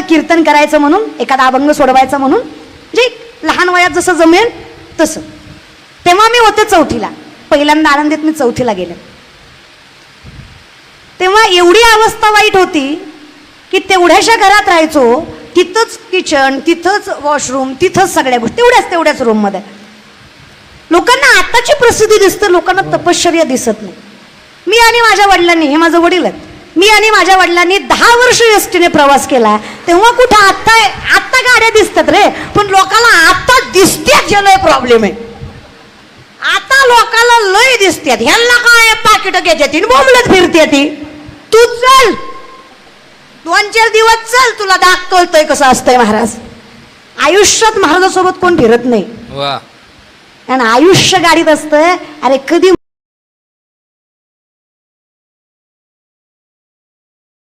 कीर्तन करायचं म्हणून एखादा अभंग सोडवायचा म्हणून म्हणजे लहान वयात जसं जमेल तसं. तेव्हा मी होते चौथीला. पहिल्यांदा आनंदीत मी चौथीला गेले. तेव्हा एवढी अवस्था वाईट होती की तेवढ्याशा घरात राहायचो तिथंच किचन तिथंच वॉशरूम तिथंच सगळ्या गोष्टी तेवढ्याच तेवढ्याच रूममध्ये लोकांना आताची प्रसिद्धी दिसते लोकांना तपश्चर्या दिसत नाही. मी आणि माझ्या वडिलांनी हे माझं वडील आहेत मी आणि माझ्या वडिलांनी दहा वर्ष एस टीने प्रवास केला. तेव्हा कुठं आत्ता आत्ता गाड्या दिसतात रे. पण लोकांना आता दिसत्यात जे लय प्रॉब्लेम आहे. आता लोकांना लय दिसत्यात. ह्यांना काय पाकिट घ्यायची? बोंबलत फिरते ती. तू चल. दोन चार दिवस चल. तुला दाखवतोय कसं असतंय महाराज. आयुष्यात महाराजासोबत कोण फिरत नाही. आणि आयुष्य गाडीत असतं अरे कधी